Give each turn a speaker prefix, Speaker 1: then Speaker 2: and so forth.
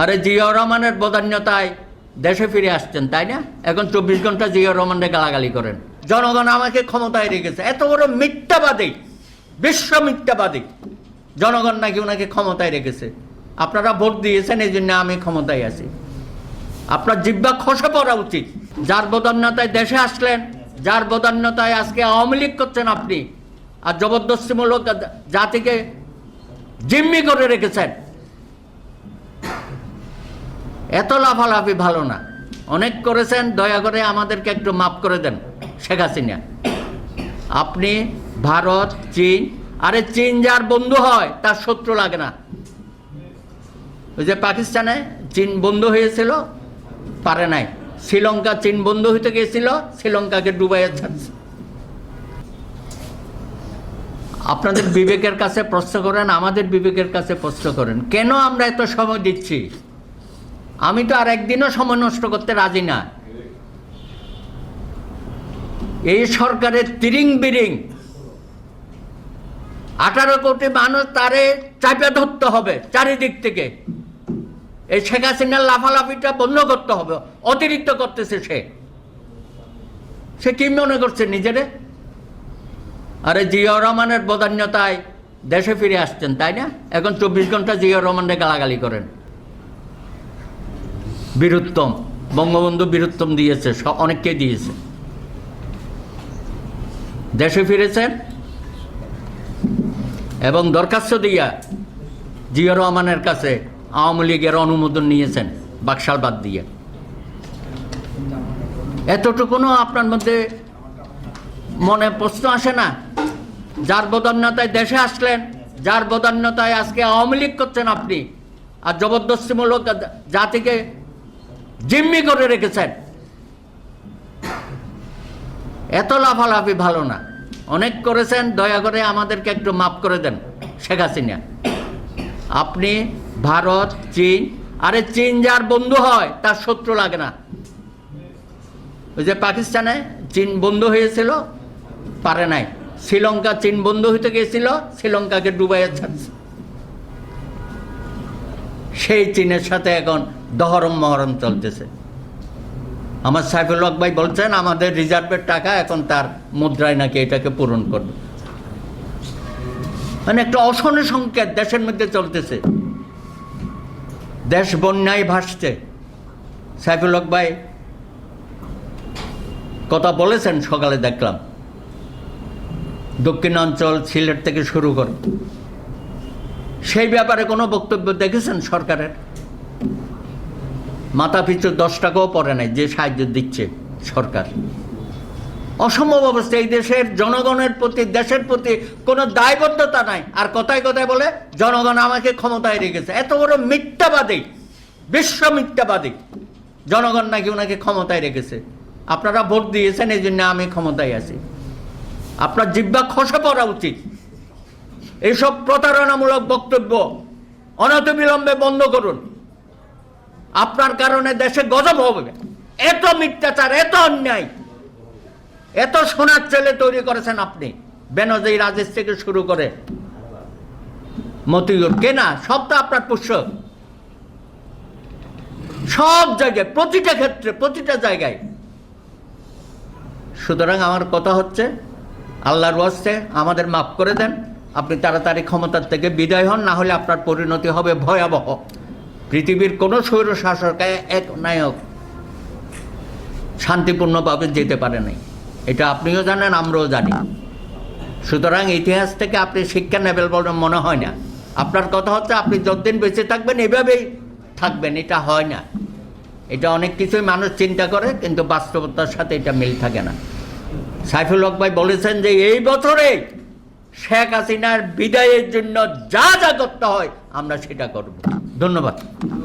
Speaker 1: আরে জিয়াউর রহমানের বদান্যতায় দেশে ফিরে আসছেন, তাই না? এখন চব্বিশ ঘণ্টা জিয়াউর রহমানের গালাগালি করেন। জনগণ আমাকে ক্ষমতায় রেখেছে। এত বড় মিথ্যাবাদী, বিশ্ব মিথ্যাবাদী জনগণ নাকি ওনাকে ক্ষমতায় রেখেছে। আপনারা ভোট দিয়েছেন, এই জন্য আমি ক্ষমতায় আছি। আপনার জিব্বা খসে পড়া উচিত। যার বদান্যতায় দেশে আসলেন, যার বদান্যতায় আজকে আওয়ামী লীগ করছেন আপনি, আর জবরদস্তিমূলক জাতিকে জিম্মি করে রেখেছেন এত লাফালাফি ভালো না। অনেক করেছেন, দয়া করে আমাদেরকে একটু মাফ করে দেন, শেখ হাসিনা। আপনি, ভারত, চীন, আরে চীন যার বন্ধু হয়, তার শত্রু লাগে না। ওই যে পাকিস্তানে চীন বন্ধু হয়েছিল, পারে নাই। শ্রীলঙ্কা চীন বন্ধু হইতে গিয়েছিল, শ্রীলঙ্কাকে ডুবাইয়া ছাড়ছে। আপনাদের বিবেকের কাছে প্রশ্ন করেন, আমাদের বিবেকের কাছে প্রশ্ন করেন, কেন আমরা এত সময় দিচ্ছি? আমি তো আর একদিনও সময় নষ্ট করতে রাজি না। এই সরকারের তিরিং বিরিং আঠারো কোটি মানুষ তারে চাপে ধরতে হবে চারিদিক থেকে। এই শেখ হাসিনার লাফালাফিটা বন্ধ করতে হবে, অতিরিক্ত করতেছে সে। সে কি মনে করছে নিজেরে? আরে জিয়াউর রহমানের বদান্যতায় দেশে ফিরে আসছেন, তাই না? এখন চব্বিশ ঘণ্টা জিয়াউর রহমানের গালাগালি করেন। বীরুত্তম, বঙ্গবন্ধু বীরুত্তম দিয়েছে অনেককে দিয়েছে। দেশে ফিরেছেন এবং দরখাস্ত দিয়া জিয়া রহমানের কাছে আওয়ামী লীগের অনুমোদন নিয়েছেন, বাকশাল বাদ দিয়ে। এতটুকুনো আপনার মধ্যে মনে প্রশ্ন আসে না? যার বদান্যতায় দেশে আসলেন, যার বদান্যতায় আজকে আওয়ামী লীগ করছেন আপনি, আর জবরদস্তিমূলক জাতিকে জিম্মি করে রেখেছেন। এত লাফালাফি ভালো না। অনেক করেছেন, দয়া করে আমাদেরকে একটু মাফ করে দেন, শেখ হাসিনা। আপনি, ভারত, চীন, আরে চীন যার বন্ধু হয়, তার শত্রু লাগে না। ওই যে পাকিস্তানে চীন বন্ধু হয়েছিল, পারে নাই। শ্রীলঙ্কা চীন বন্ধু হইতে গিয়েছিল শ্রীলঙ্কাকে ডুবাইয়া ছাড়ছে। সেই চীনের সাথে এখন দহরম মহরম চলতেছে। আমার সাইফুল হক ভাই বলছেন, আমাদের রিজার্ভের টাকা এখন তার মুদ্রায় নাকি এটাকে পূরণ করবে? মানে একটা অশনি সংকেত দেশের মধ্যে চলতেছে। দেশ বন্যায় ভাসছে। সাইফুল হক ভাই কথা বলেছেন, সকালে দেখলাম। দক্ষিণাঞ্চল সিলেট থেকে শুরু করে। সেই ব্যাপারে কোনো বক্তব্য দেখেছেন সরকারের? মাথা পিছু দশ টাকাও পড়ে নাই, যে সাহায্য দিচ্ছে সরকার। অসম্ভব অবস্থা, এই দেশের জনগণের প্রতি, দেশের প্রতি কোনো দায়বদ্ধতা নাই। আর কথায় কথায় বলে, জনগণ আমাকে ক্ষমতায় রেখেছে এত বড় মিথ্যাবাদী, বিশ্ব মিথ্যাবাদী, জনগণ নাকি ওনাকে ক্ষমতায় রেখেছে। আপনারা ভোট দিয়েছেন, এই জন্য আমি ক্ষমতায় আছি। আপনার জিব্বা খসে পড়া উচিত। এইসব প্রতারণামূলক বক্তব্য অনতিবিলম্বে বন্ধ করুন। আপনার কারণে দেশে গজব হবে। এত মিথ্যাচার, এত অন্যায়। এত সোনার ছেলে তৈরি করেছেন আপনি। বেনজির রাজেশ থেকে শুরু করে মতিউর। কেনা সব তো আপনার পুষ্য। সব জায়গায়, প্রতিটা ক্ষেত্রে, প্রতিটা জায়গায়। সুতরাং আমার কথা হচ্ছে, আল্লাহর ওয়াস্তে আমাদের মাফ করে দেন। আপনি তাড়াতাড়ি ক্ষমতার থেকে বিদায় হন, না হলে আপনার পরিণতি হবে ভয়াবহ। পৃথিবীর কোনো স্বৈর শাসক এক নায়ক শান্তিপূর্ণভাবে যেতে পারে নাই। এটা আপনিও জানেন, আমরাও জানি। সুতরাং ইতিহাস থেকে আপনি শিক্ষা নেবেন বলে মনে হয় না। আপনার কথা হচ্ছে আপনি যতদিন বেঁচে থাকবেন এভাবেই থাকবেন, এটা হয় না। এটা অনেক কিছুই মানুষ চিন্তা করে, কিন্তু বাস্তবতার সাথে এটা মিল থাকে না। সাইফুল হক ভাই বলেছেন যে এই বছরে শেখ হাসিনার বিদায়ের জন্য যা যা করতে হয় আমরা সেটা করব। ধন্যবাদ।